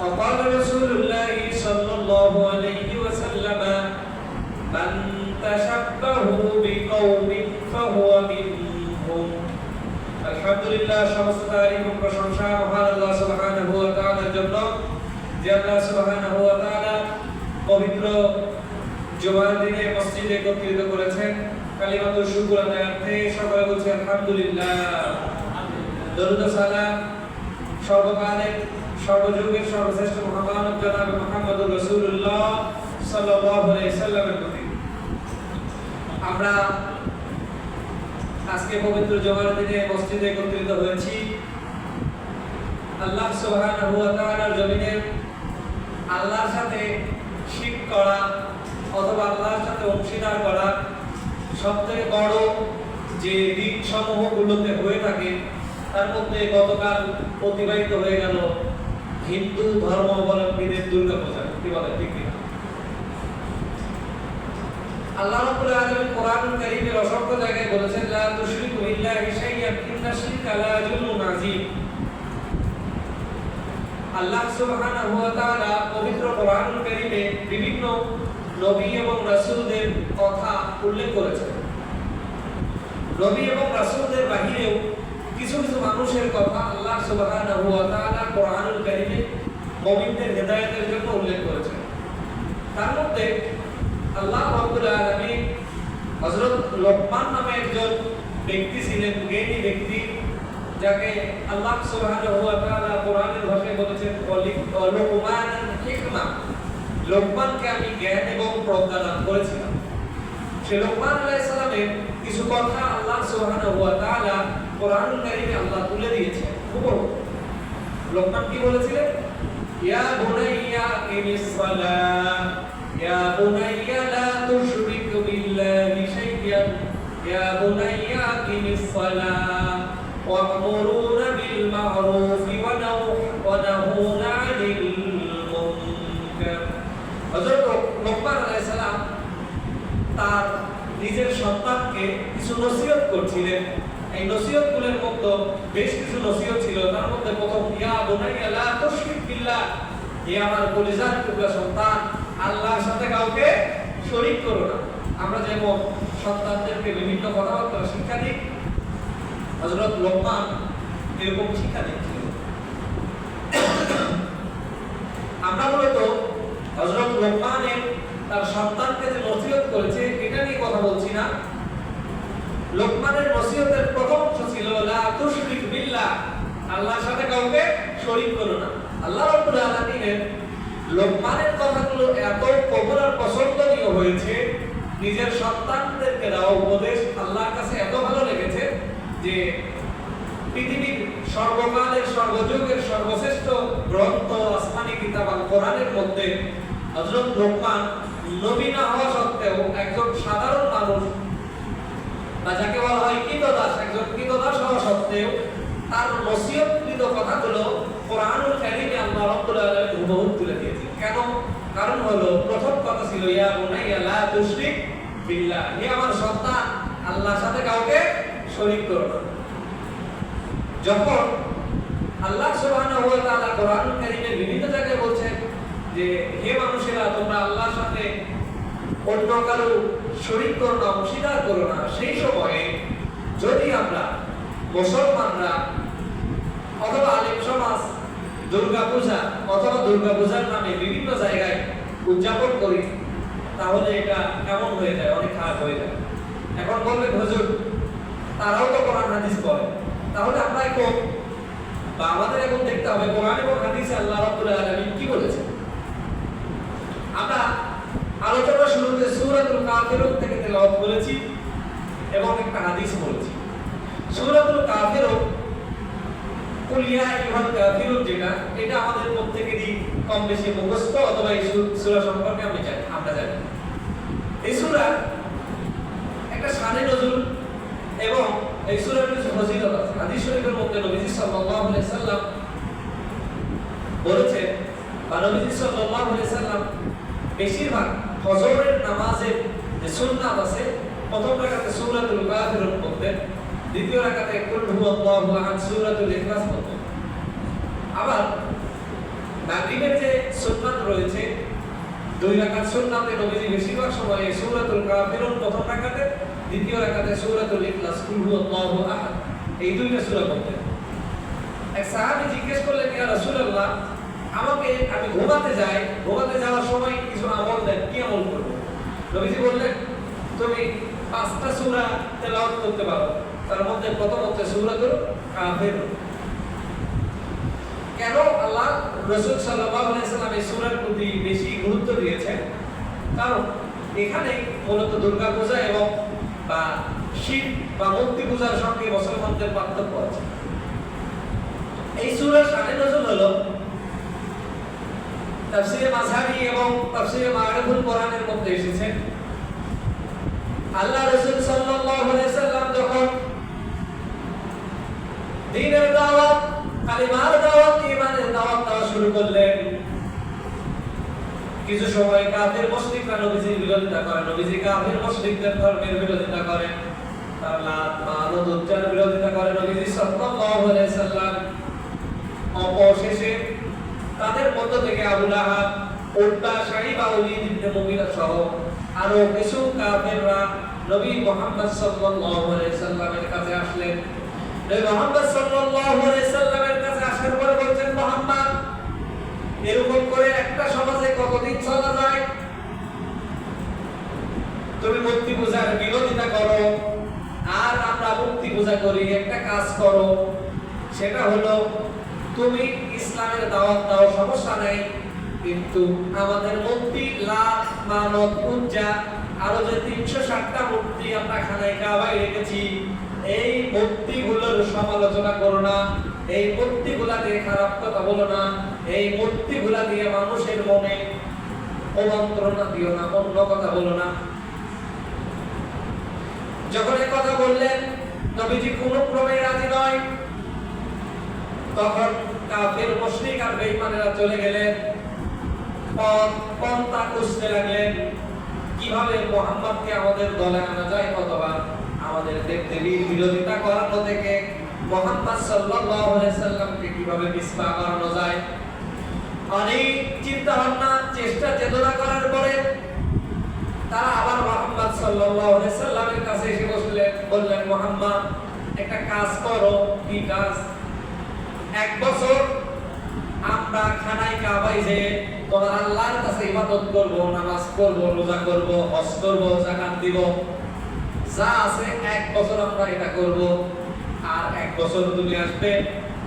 فقال رسول الله صلى الله عليه وسلم من تشبه بقوم فهو منهم আলহামদুলিল্লাহ সমস্ত তারিফ ও প্রশংসা মহান আল্লাহ সুবহানাহু ওয়া তাআলার জন্য যে আল্লাহ সুবহানাহু ওয়া তাআলা পবিত্র জুমার দিনে মসজিদে একত্রিত করেছেন কালিমাতুল শুকর আদায়ার্থে সকলে বলছি আলহামদুলিল্লাহ দরুদ ও সালাম সর্বকালের সর্বযুগের সর্বশ্রেষ্ঠ মহামানব জনাব মুহাম্মদুর রাসূলুল্লাহ সাল্লাল্লাহু আলাইহি সাল্লামের প্রতি। আমরা আজকে পবিত্র জমার দিনে মসজিদে একত্রিত হয়েছি। আল্লাহ সুবহানাহু ওয়া তাআলার জমিনে আল্লাহর সাথে শিরক করা অথবা আল্লাহর সাথে অংশীদার করা সবথেকে বড় যে দিন সমূহগুলোতে হয়ে থাকে, তার মধ্যে গতকাল অতিবাহিত হয়ে গেল হিন্দু ধর্মাবলম্বীদের দুর্গা পূজা কি বলে, ঠিক আল্লাহ রাব্বুল আলামিন কোরআনুল কারীমের অসংখ্য জায়গায় বলেছেন, লা তুশরিকু বিল্লাহি ইন্না শিরকা লা যুলমুন আযীম। আল্লাহ সুবহানাহু ওয়া তাআলা পবিত্র কোরআনুল কারীমে বিভিন্ন নবী এবং রাসূলদের কথা উল্লেখ করেছেন। নবী এবং রাসূলদের বাহিরেও কিছু কিছু মানুষের কথা আল্লাহ সুবহানাহু ওয়া তাআলা কোরআনুল কারীমে মুমিনদের হেদায়েতের জন্য উল্লেখ করেছেন। তার মধ্যে আল্লাহ রাব্বুল আলামিন হযরত লোকমান নামে একজন ব্যক্তি ছিলেন, জ্ঞানী ব্যক্তি, যাকে আল্লাহ সুবহানাহু ওয়া তাআলা কোরআনের ভাষায় বলেছেন লোকমান হিকমা। লোকমানকে আমি জ্ঞান এবং প্রজ্ঞা দান করেছিলাম। সে লোকমান আলাইহিস সালামের কিছু কথা আল্লাহ সুবহানাহু ওয়া তাআলা কোরআনুল কারীমে আল্লাহ তুলে দিয়েছেন হুবহু লোকমান কি বলেছিলেন ইয়া বুনাইয়া কিমিস সালাহ يا بني لا تشرك بالله شيئا يا بني أقم الصلاة وأمرون بالمعروف ونهون عن المنكر হযরত লোকমান আলাইহিস সালাম তার নিজের সন্তানকে কিছু নসিহত করছিলেন এই নসিহত নসিহতগুলোর মধ্যে বেশ কিছু নসিহত ছিল। তার মধ্যে প্রথম, ইয়া বুনাইয়া লা তুশরিক বিল্লাহ। হে আমার কলিজার টুকরা সন্তান, আল্লাহর সাথে কাউকে শরীক করো না। আমরা যেমন সন্তানদেরকে বিভিন্ন কথাবার্তা শিক্ষা দিই, হযরত লোকমান এরকম শিক্ষা দিচ্ছিল। আমরা মূলত হযরত লোকমানের তার সন্তানকে যে নসিহত করেছে, এটা নিয়ে কথা বলছি না। লোকমানের নসিহতের প্রথম অংশ ছিল, লা তুশরিক বিল্লাহ আল্লাহর সাথে কাউকে শরীক করো না। আল্লাহ রাব্বুল আলামিনের লোকমানের কথাগুলো এত কবুল আর পছন্দনীয় হয়েছে, নিজের সন্তানদেরকে দেওয়া উপদেশ আল্লাহর কাছে এত ভালো লেগেছে যে পৃথিবীর সর্বকালের, সর্বযুগের সর্বশ্রেষ্ঠ গ্রন্থ, আসমানি কিতাব আল কোরআনের মধ্যে হযরত লোকমান নবী না হওয়া সত্ত্বেও একজন সাধারণ মানুষ বা যাকে বলা হয় কৃতদাস, একজন কৃতদাস হওয়া সত্ত্বেও তার নসিহতকৃত কথাগুলো কোরআনুল কারীমে আল্লাহ রাব্বুল আলামিন হুবহু তুলে দিয়েছেন। কেন? কারণ হলো, প্রথম কথা ছিল, ইয়া বুনাইয়া, লা তুশরিক বিল্লাহ। হে আমার সন্তান, আল্লাহর সাথে কাউকে শরীক করো না। যখন আল্লাহ সুবহানাহু ওয়া তাআলা কোরআনুল কারীমে বিভিন্ন জায়গায় বলছেন যে, হে মানুষেরা, তোমরা আল্লাহর সাথে অন্য কারও শরীক করো না অংশীদার করো না, সেই সময়ে যদি আমরা মুসলমানরা অথবা আলিম সমাজ, দুর্গা পূজা অথবা দুর্গা পূজার নামে বিভিন্ন জায়গায় উদযাপন করি, তাহলে এটা কেমন হয়ে যায়? অনেক খারাপ হয়ে যায়। এখন বলবে, হুজুর, তারাও তো কোরআন হাদিস পড়ে। তাহলে আমরা এখন বা আমাদের এখন দেখতে হবে, কোরআন এবং হাদিসে আল্লাহ রাব্বুল আলামিন কি বলেছেন? আমরা আলোচনা শুরুতে সূরাতুল কাফিরুন থেকে তেলাওয়াত করেছি এবং একটা হাদিস বলেছি। সূরাতুল কাফিরুন কুল ইয়া আইয়ুহাল কাফিরুন যেটা, এটা আমাদের প্রত্যেকেরই কম বেশি মুখস্থ, অথবা এই সূরা সম্পর্কে আমি জানি, আমরা জানি। এই সূরা একটা শানে নজরুল এবং এই সূরার কিছু ফজিলত আছে। হাদিস শরীফের মধ্যে নবীজি সাল্লাল্লাহু আলাইহি সাল্লাম বলেছেন, বা নবীজি সাল্লাল্লাহু আলাইহি সাল্লাম বেশিরভাগ ফজরের নামাজের যে সুন্নাত আছে, প্রথম রাকাতে সূরাতুল কাফিরুন পড়তেন দ্বিতীয় রাকাতে কুল হুয়াল্লাহু আহাদ সূরাতুল ইখলাস পড়তেন আবার মাগরিবের যে সুন্নাত রয়েছে, দুই রাকাত সুন্নাতে নবীজি বেশিরভাগ সময় সূরাতুল কাফিরুন প্রথম রাকাতে, দ্বিতীয় রাকাতে সূরাতুল ইখলাস, কুল হুয়াল্লাহু আহাদ, এই দুইটা সূরা পড়তেন এক সাহাবী জিজ্ঞেস করলেন, ইয়া রাসূলুল্লাহ আমাকে আমি ঘুমাতে যাই, ঘুমাতে যাওয়ার সময় কিছু আমল দেন, কি আমল করব? নবীজি বললেন, তুমি পাঁচটা সূরা তেলাওয়াত করতে পারো। তার মধ্যে প্রথম হচ্ছে সূরাতুল কাফিরুন কেন আল্লাহ রসুল সাল্লাল্লাহু আলাইহি এই সূরার প্রতি বেশি গুরুত্ব দিয়েছেন? কারণ এখানে মূলত দুর্গা পূজা এবং বা শিব বা মূর্তি পূজার সঙ্গে মুসলমানদের পার্থক্য আছে। এই সূরার শানে নজুল হলো তাফসীরে মাযহাবী এবং তাফসীরে মাআরিফুল কোরআনের মধ্যে এসেছে। আল্লাহ রাসূল সাল্লাল্লাহু আলাইহি সাল্লাম যখন দ্বীনের দাওয়াত, কালিমার দাওয়াত, ঈমানের দাওয়াত দেওয়া শুরু করলেন, কিছু সময় কাফের মুশরিকরা নবীজির বিরোধিতা করে নবীজি কাফের মুশরিকদের ধর্মের বিরোধিতা করে তার লাত উজ্জার বিরোধিতা করে নবীজি সাল্লাল্লাহু আলাইহি সাল্লাম অবশেষে তাদের মধ্য থেকে আবু শাইবা ওয়ালিদ ইবনে মুগিরা সহ আরও কিছু কাফেররা নবী মুহাম্মদ সাল্লাল্লাহু আলাইহি সাল্লামের কাছে আসলেন। নবী মুহাম্মদ সাল্লাল্লাহু আলাইহি সাল্লামের কাছে আসার পরে বলছেন, মুহাম্মদ, এরকম করে একটা সমাজে কতদিন চলা যায়? তুমি মূর্তি পূজার বিরোধিতা করো, আর আমরা মূর্তি পূজা করি, একটা কাজ করো। সেটা হলো তুমি ইসলামের দাওয়াত দাও সমস্যা নাই, কিন্তু আমাদের মূর্তি, লাখ মানব পূজা, আরও যে তিনশো ষাটটা মূর্তি আমরা খানায় কাবায় রেখেছি, এই মূর্তিগুলোর সমালোচনা করো না, এই মূর্তিগুলা দিয়ে খারাপ কথা বলো না, এই মূর্তিগুলা দিয়ে মানুষের মনে অমন্ত্রণা দিও না, অন্য কথা বলো না। যখন কথা বললেন, নবীজি কোনো ক্রমে রাজি নয় তখন কাফের মুশরিক আর বেঈমানেরা চলে গেলেন। পথ পন্থা খুঁজতে লাগলেন, কীভাবে মোহাম্মদকে আমাদের দলে আনা যায় অথবা আমাদের দেবদেবীর বিরোধিতা করানো থেকে মোহাম্মদ সাল্লাল্লাহু আলাইহি সাল্লামকে কীভাবে মিসবা করানো যায়। অনেক চিন্তা ভাবনা চেষ্টা, চেতনা করার পরে তারা আবার মোহাম্মদ সাল্লাল্লাহু আলাইহি সাল্লামের কাছে এসে বসলেন, বললেন, মোহাম্মদ, একটা কাজ করো, কি কাজ? এক বছর আমরা খানায় কাবাই যে তোমার আল্লাহর কাছে ইবাদত করব, নামাজ করব রোজা করব, হজ করব, যাকাত দিব। যা আছে এক বছর আমরা এটা করব। আর এক বছর তুমি আসবে,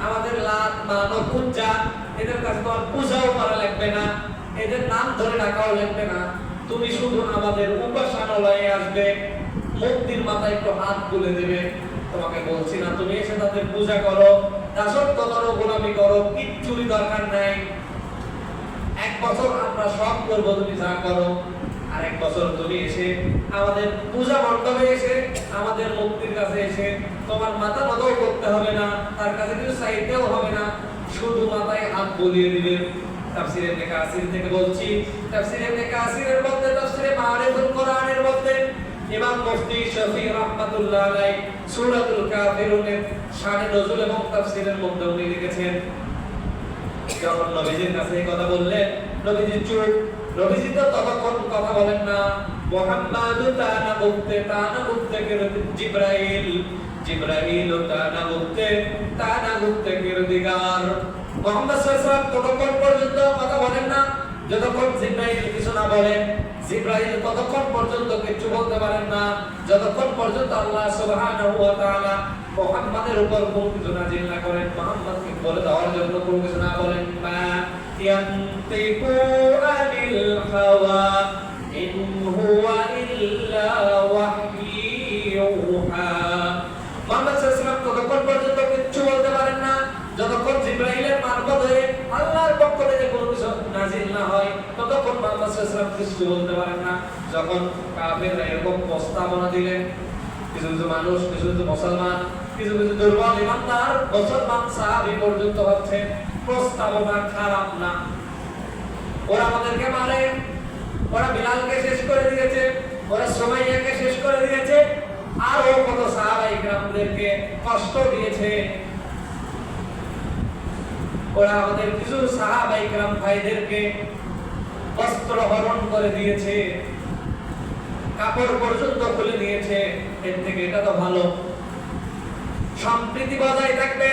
আমাদের লাত মানব পূজা এদের কাছে তোমার পূজাও করা লাগবে না, এদের নাম ধরে ডাকাও লাগবে না। তুমি শুধু আমাদের উপাসনালয়ে আসবে, মূর্তির মাথায় একটু হাত তুলে দেবে। তোমাকে বলছি না, তুমি এসে তাদের পূজা করো। দাসত্ব গোলামি করো, কিচ্ছুরই দরকার নাই। এক বছর আমরা সব করব তুমি যা করো, আর এক বছর তুমি এসে আমাদের পূজা মণ্ডপে এসে, আমাদের মূর্তির কাছে এসে তোমার মাথা নদও করতে হবে না, তার কাছে কিছু চাইতেও হবে না, শুধু মাথায় হাত বলিয়ে দিবে। তাফসিরে ইবনে কাসির থেকে বলছি, তাফসিরে ইবনে কাসিরের মধ্যে, তাফসিরে মারিফুল কোরআনের মধ্যে ইমাম শফি রাহমাতুল্লাহ আলাইহি সূরাতুল কাফিরুনের শানে নজুল এবং তাফসিরের মধ্যে উনি লিখেছেন, যখন নবীজির কাছে কথা বললেন, নবীজি নবীজি তো কথা বলেন না, মোহাম্মদ তানা বুকতে তানা বুকতে জিব্রাইল জিব্রাইল তানা বুকতে তানা বুকতে কিরদিগার সাল্লাল্লাহু ততক্ষণ পর্যন্ত কথা বলেন না, যতক্ষণ জিব্রাইল কিছু না বলেন। ততক্ষণ পর্যন্ত কিছু বলতে পারেন না। যতক্ষণ পর্যন্ত আল্লাহ সুবহানাহু ওয়া তাআলা মুহাম্মাদের উপর কোন কিছু নাজিল না করেন, মুহাম্মদকে বলে দেওয়ার জন্য কোন কিছু না বলেন, মা ইয়ান্তিকু আনিল হাওয়া, ইন হুয়া ইল্লা মুহাম্মদ সাল্লাল্লাহু ততক্ষণ পর্যন্ত কিছু বলতে পারেন না। যতক্ষণ মারফত হয়ে আল্লাহর পক্ষ থেকে কোনো নাজিল না হয়, ততক্ষণ মুহাম্মদ সাল্লাল্লাহু কিছু বলতে পারেন না। যখন কাফেররা এরকম প্রস্তাবনা দিলেন, কিছু কিছু মানুষ, কিছু কিছু মুসলমান, কিছু কিছু দুর্বল ইমানদার, মুসলমান সাহাবি পর্যন্ত হচ্ছে, প্রস্তাবনা খারাপ না। ওরা আমাদেরকে মারে, ওরা বিলালকে শেষ করে দিয়েছে, ওরা সুমাইয়াকে শেষ করে দিয়েছে, আরও কত সাহাবা ইকরামদেরকে কষ্ট দিয়েছে। ওরা আমাদের কিছু সাহাবাই کرام ভাইদেরকে বস্ত্র হরণ করে দিয়েছে কাপড় পর্যন্ত খুলে নিয়েছে এর থেকে এটা তো ভালো সম্প্রীতি বজায় থাকবে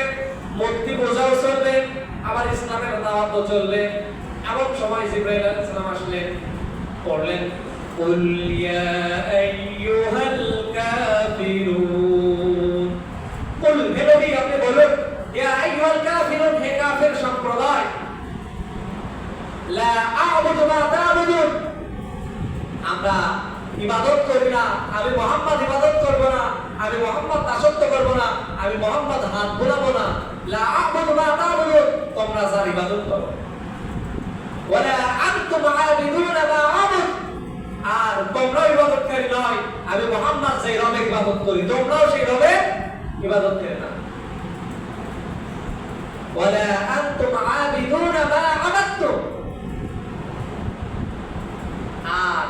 মূর্তি পূজাও চলবে আবার ইসলামের দাওয়াতও চলবে এমন সময় জিব্রাইল আলাইহিস সালাম আসলেন পড়লেন قل يا أيها الكافرون قل হে নবী আপনি বলুন ইয়া আইয়ুহাল কাফিরুন হে কাফির আমরা ইবাদত করি না, আমি মোহাম্মদ ইবাদত করব না, আমি মোহাম্মদ দাসত্ব করব না, আমি মোহাম্মদ হাত বোলাবো না। লা মা তোমরা যার ইবাদত করো। ওয়ালা আনতুম আবিদুনা মা আ'বুদ। আর ইবাদতকারী নয়, আমি মোহাম্মদ সেই রবে ইবাদত করি, তোমরাও সেই রবে ইবাদত করে না। ওয়ালা আনতুম আবিদুনা মা আবাদতুম আর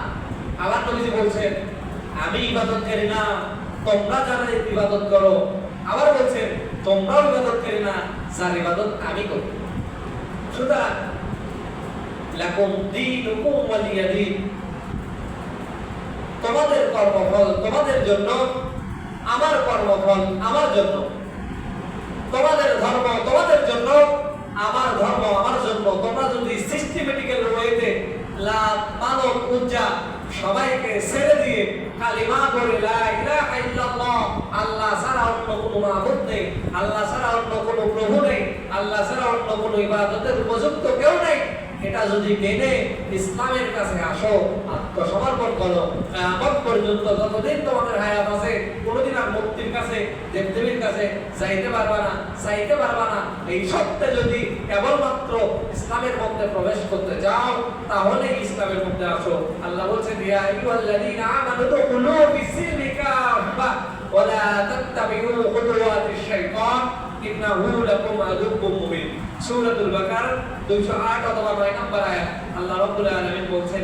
আবার নবীজি বলছেন, আমি ইবাদত করি না, তোমরা যারা ইবাদত করো। আবার বলছেন, তোমরাও ইবাদত করি না, যার ইবাদত আমি করি। সুতরাং, লাকুম দীনুকুম ওয়ালিয়া দীন তোমাদের কর্মফল তোমাদের জন্য, আমার কর্মফল আমার জন্য। তোমাদের ধর্ম, তোমাদের জন্য আমার ধর্ম, আমার জন্য। তোমরা যদি সিস্টেমেটিক্যাল ওয়েতে লাভ মানব উজ্জা সবাইকে ছেড়ে দিয়ে কালিমা ইল্লাল্লাহ আল্লাহ ছাড়া অন্য কোনো মাবুদ নেই, আল্লাহ ছাড়া অন্য কোনো প্রভু নেই, আল্লাহ ছাড়া অন্য কোনো ইবাদতের উপযুক্ত কেউ নেই এটা যদি মেনে ইসলামের কাছে আসো, আত্মসমর্পণ করো, কিয়ামত পর্যন্ত যতদিন তোমাদের হায়াত আছে, কোনোদিন আর মুক্তির কাছে, দেবদেবীর কাছে যাইতে পারবা না চাইতে পারবা না। এই সত্যে যদি কেবলমাত্র ইসলামের মধ্যে প্রবেশ করতে যাও তাহলে ইসলামের মধ্যে আসো। আল্লাহ বলছেন, ইয়া আইয়ুহাল্লাযীনা আমানু দুখুলু ফিস-সিলমি কাফা ওয়া লা তাত্তাবিউ খুতুওয়াতিশ শাইতান, ইন্নাহু লাকুম আদুব্বুম মুবিন সূরাতুল বাকার 208 অথবা 9 নম্বর আয়াত। আল্লাহ রাব্বুল আলামিন বলছেন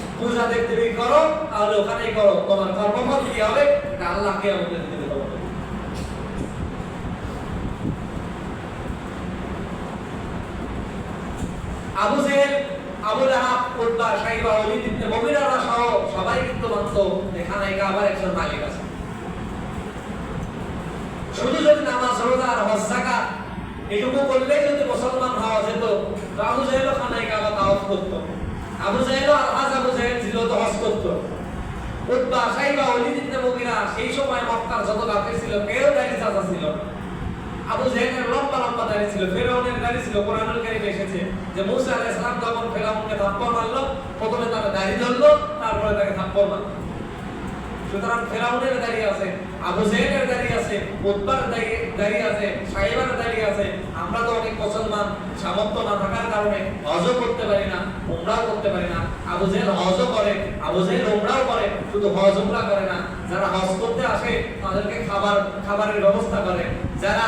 পূজা দেবদেবী করো, তাহলে ওখানেই করো। তোমার কি হবে? এটা আল্লাহকে আমাদের দিতে হবে Abu Jahl, Abu Lahab, Utba, Shaiba Walid ibn সহ সবাই কিন্তু এখানে কাবার একজন মালিক আছে। শুধু যদি নামাজ, রোজা আর হজ, যাকাত এটুকু করলেই যদি মুসলমান হওয়া যেত, তো আবু জাহেল খানায় কাবা তাওয়াফ করতো। আবু জাহেল আলহাজ আবু জাহেল ছিল তো সেই সময় ছিল, কেউ দাঁড়িয়ে চাচা ছিল। আবু জাহেলের লম্বা লম্বা দাড়ি ছিল, ফেরাউনের দাড়ি ছিল, কোরআনুল কারীমে এসেছে যে মুসা আলাইহিস সালাম যখন মারলো, প্রথমে তার দাড়ি ধরলো, তারপরে তাকে থাপ্পড় মারলো। সুতরাং ফেরাউনের দাঁড়িয়ে আছে। আবু জাহেলের আছে, উতবার দাঁড়িয়ে দাঁড়িয়ে আছে, সাইবার দাঁড়িয়ে আছে। আমরা তো অনেক মুসলমান, সামর্থ্য না থাকার কারণে হজও করতে পারি না, উমরাও করতে পারি না। আবু হজ হজও করে, আবু জাহেল উমরাও করে, শুধু হজ উমরা করে না। যারা হজ করতে আসে, তাদেরকে খাবার, খাবারের ব্যবস্থা করে। যারা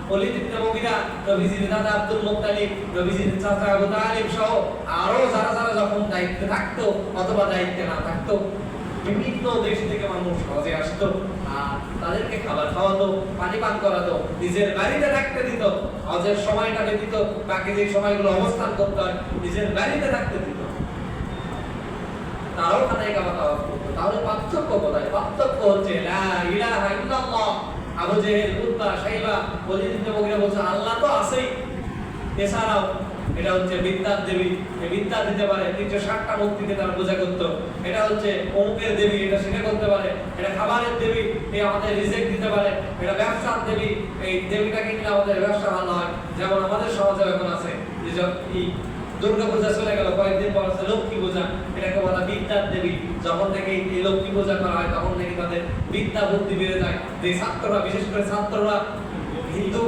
নিজের বাড়িতে থাকতে দিত, হজের সময়টা দিত, বাকি যে সময়গুলো অবস্থান করতে নিজের বাড়িতে থাকতে দিত। তারাও খানায় কাবা তাওয়াফ করতো। তাহলে পার্থক্য কোথায়? পার্থক্য হচ্ছে লা ইলাহা ইল্লাল্লাহ। আবু জেহেল উতবা সাইবা ইবনে মুগিরা বলছে, আল্লাহ তো আছেই। এছাড়াও এটা হচ্ছে বিদ্যার দেবী। বিদ্যা দিতে পারে, তিনশো ষাটটা মূর্তিকে তারা পূজা করতো। এটা হচ্ছে অমুকের দেবী, এটা সেটা করতে পারে। এটা খাবারের দেবী এই আমাদের রিজেক্ট দিতে পারে। এটা ব্যবসার দেবী, এই দেবীটা কিনলে আমাদের ব্যবসা ভালো হয়। যেমন আমাদের সমাজে এখন আছে যে দুর্গা পূজা চলে গেল, কয়েকদিন পর আছে লক্ষ্মী পূজা। এটাকে বলা বিদ্যার দেবী যখন থেকে এই লক্ষ্মী পূজা করা হয়, তখন থেকে তাদের বিদ্যা বুদ্ধি বেড়ে যায়। যে ছাত্ররা, বিশেষ করে ছাত্ররা, হিন্দু,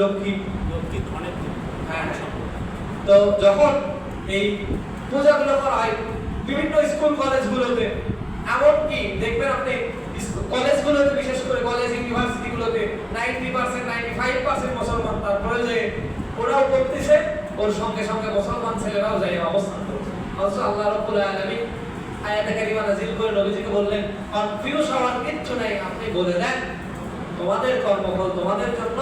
লক্ষ্মী হ্যাঁ। তো যখন এই পূজাগুলো করা হয়, বিভিন্ন স্কুল কলেজগুলোতে, এমনকি দেখবেন আপনি কলেজগুলোতে বিশেষ করে college, ইউনিভার্সিটিগুলোতে, ninety percent, ninety five percent মুসলমান তারপরে যে ওরাও করতেছে, ওর সঙ্গে সঙ্গে মুসলমান ছেলেরাও যাই অবস্থান করছে। অথচ আল্লাহ রব্বুল আলামিন আয়াতে কারিমা নাজিল করে নবীজিকে বললেন কনফিউজ হওয়ার কিচ্ছু নাই, আপনি বলে দেন। তোমাদের কর্মফল তোমাদের জন্য,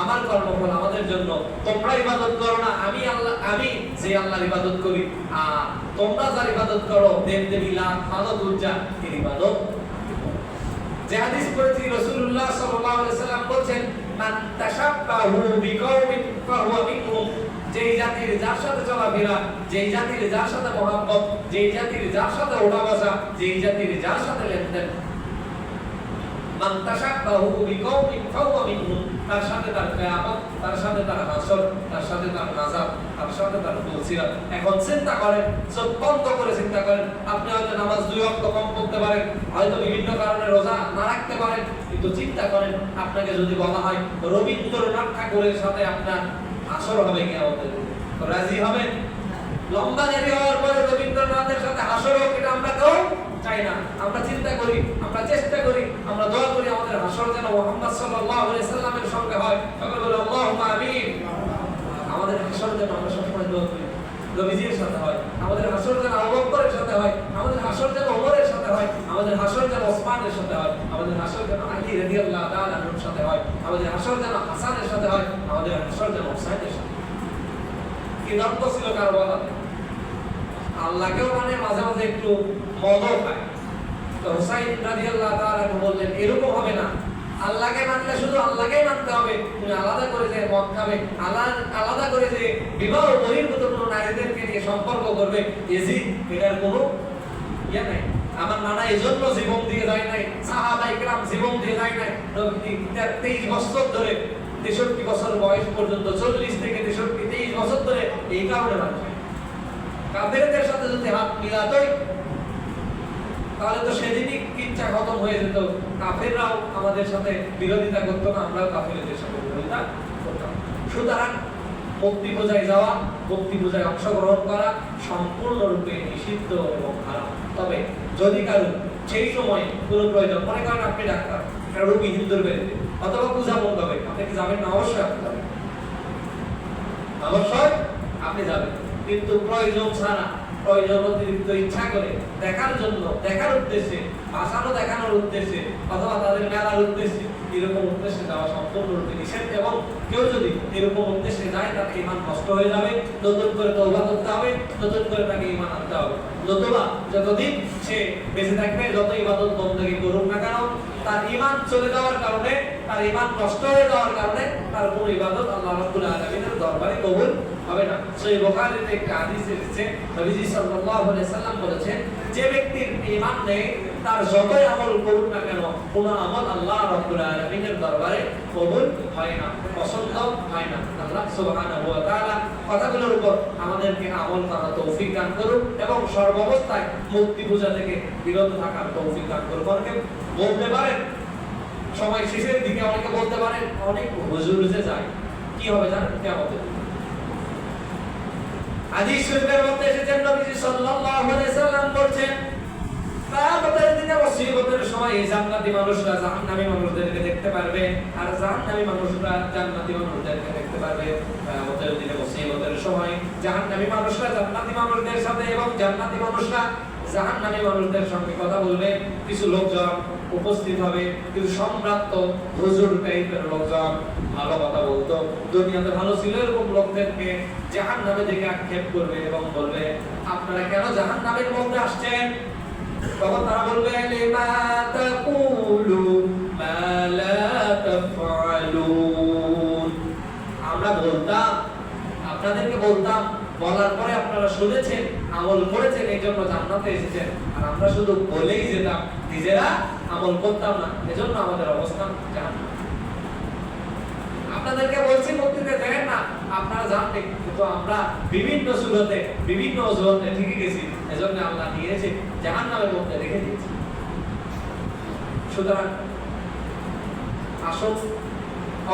আমার কর্মফল আমাদের জন্য। তোমরা ইবাদত করো না, আমি আল্লাহ, আমি যে আল্লাহর ইবাদত করি। আর তোমরা যার ইবাদত করো, দেব দেবী, লাখ মানত উজ্জা এর ইবাদত। যে হাদিস পড়েছি রাসূলুল্লাহ সাল্লাল্লাহু আলাইহি সাল্লাম বলেন যেই জাতির যার সাথে চলাফেরা যেই জাতির যার সাথে যেই জাতির যার সাথে ওঠা যেই জাতির যার সাথে লেনদেন এখন চিন্তা করেন করে চিন্তা করেন আপনি হয়তো নামাজ দুই ওয়াক্ত কম পড়তে পারেন হয়তো বিভিন্ন কারণে রোজা না রাখতে পারেন কিন্তু চিন্তা করেন, আপনাকে যদি বলা হয় রবীন্দ্রনাথ ঠাকুরের সাথে আপনার হাসর হবে দিন। তো রাজি হবেন? লম্বা দেরি হওয়ার পরে রবীন্দ্রনাথের সাথে হাসর হোক, এটা আমরা কেউ চাই না। আমরা চিন্তা করি, আমরা চেষ্টা করি, আমরা দোয়া করি আমাদের হাসর যেন মোহাম্মদ সাল্লাল্লাহু আলাইহি সাল্লামের সঙ্গে হয়। সকলে বলে, আল্লাহুম্মা আমিন। আমাদের হাসর যেন আমরা সবসময় দোয়া করি। নবীজির সাথে হয়, আমাদের হাসর যেন আবু বকরের সাথে হয়, আমাদের হাসর যেন ওমরের আমাদের হাসর যেন ওসমানের সাথে হয়, আমাদের হাসর যেন আলী তাআলা আনহুর সাথে হয়, আমাদের হাসর যেন হাসানের সাথে হয়, আমাদের হাসর যেন হুসাইনের সাথে কি ছিল আল্লাহকেও মানে মাঝে মাঝে একটু তো তাআলা আনহু বললেন, এরকম হবে না। আল্লাহকে মানলে শুধু আল্লাহকেই মানতে হবে। তুমি আলাদা করে যে মদ খাবে, আলাদা করে যে বিবাহ বহির্ভূত কোনো নারীদেরকে নিয়ে সম্পর্ক করবে এজিদ এটার কোনো ইয়ে নাই। আমার নানা এজন্য জীবন দিয়ে যায় নাই সাহাবা ইকরাম জীবন দিয়ে যায় নাই। নবী তেইশ বছর ধরে, তেষট্টি বছর বয়স পর্যন্ত, চল্লিশ থেকে তেষট্টি, তেইশ বছর ধরে এই কারণে মানুষ। কাফেরদের সাথে যদি হাত মিলাতই, তাহলে তো সেদিনই কিচ্ছা খতম হয়ে যেত। কাফেররাও আমাদের সাথে বিরোধিতা করতো না, আমরাও কাফেরদের সাথে বিরোধিতা করতাম। সুতরাং মুক্তি পূজায় যাওয়া মুক্তি পূজায় অংশগ্রহণ করা সম্পূর্ণরূপে নিষিদ্ধ এবং হারাম। তবে যদি কারও সেই সময় কোনো প্রয়োজন, মনে করেন আপনি ডাক্তার, একটা রোগী হিন্দুর বেড়েতে অথবা পূজা মণ্ডপে, আপনি কি যাবেন? না, অবশ্যই আপনি যাবেন। অবশ্যই আপনি যাবেন। কিন্তু প্রয়োজন ছাড়া, প্রয়োজন অতিরিক্ত ইচ্ছা করে দেখার জন্য, দেখার উদ্দেশ্যে ভাষানো দেখানোর উদ্দেশ্যে, অথবা তাদের মেলার উদ্দেশ্যে, এরকম উদ্দেশ্যে যাওয়া সম্পূর্ণরূপে নিষেধ। এবং কেউ যদি এরকম উদ্দেশ্যে যায়, তার ইমান নষ্ট হয়ে যাবে। নতুন করে তৌবা করতে হবে, নতুন করে তাকে ইমান আনতে হবে। নতুবা যতদিন সে বেঁচে থাকবে যত ইবাদত বন্দী করুক না কেন, তার ইমান চলে যাওয়ার কারণে, তার ইমান নষ্ট হয়ে যাওয়ার কারণে তার কোন ইবাদত আল্লাহ রাব্বুল আলামিনের দরবারে কবুল হবে না। সেই বুখারীতে একটা হাদিস এসেছে, নবীজি সাল্লাল্লাহু আলাইহি সাল্লাম বলেছেন, যে ব্যক্তির ইমান নেই তার যতই আমল করুক না কেন, কোন আমল আল্লাহ রাব্বুল দরবারে কবুল হয় না, পছন্দ হয় না। আল্লাহ সুবহানাহু ওয়া তাআলা কথাগুলোর উপর আমাদেরকে আমল করার তৌফিক দান এবং মূর্তি পূজা থেকে বিরত থাকার তৌফিক দান বলতে পারেন, সময় শেষের দিকে অনেকে বলতে পারেন, অনেক হুজুর যে যায়, কি হবে জানেন? কেমন হাদিস শরীফের মধ্যে এসেছেন নবীজি সাল্লাল্লাহু আলাইহি সাল্লাম বলছেন জাহান্নামী জাহান্নামী জাহান্নামী জাহান্নামী কিছু লোকজন উপস্থিত হবে, কিছু সম্ভ্রান্ত হুজুর টাইপের লোকজন ভালো কথা বলতো। দুনিয়াতে ভালো ছিল এরকম লোকদেরকে জাহান নামে দেখে আক্ষেপ করবে এবং বলবে, আপনারা কেন জাহান নামের মধ্যে আসছেন? আমরা বলতে বলতাম, বলার পরে আপনারা শুনেছেন, আমল করেছেন, এই জন্য জান্নাতে এসেছেন। আর আমরা শুধু বলেই যেতাম, নিজেরা আমল করতাম না, এজন্য আমাদের অবস্থান জাহান্নাম আপনাদেরকে বলছি, বক্তৃতা দেখেন না, আপনারা জানতেন কিন্তু আমরা বিভিন্ন সুরতে, বিভিন্ন অজুহাতে ঠিকই গেছি, এজন্য আল্লাহ নিয়েছে জাহান নামের মধ্যে রেখে দিয়েছে। সুতরাং আসল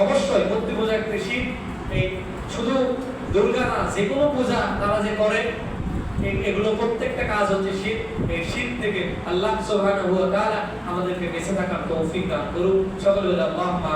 অবশ্যই মূর্তি পূজা শিব এই শুধু দুর্গা না, যে কোনো পূজা তারা যে করে এগুলো প্রত্যেকটা কাজ হচ্ছে শীত এই শীত থেকে আল্লাহ তাআলা আমাদেরকে বেঁচে থাকার তৌফিক দান করুন সকলে বলে আল্লাহুম্মা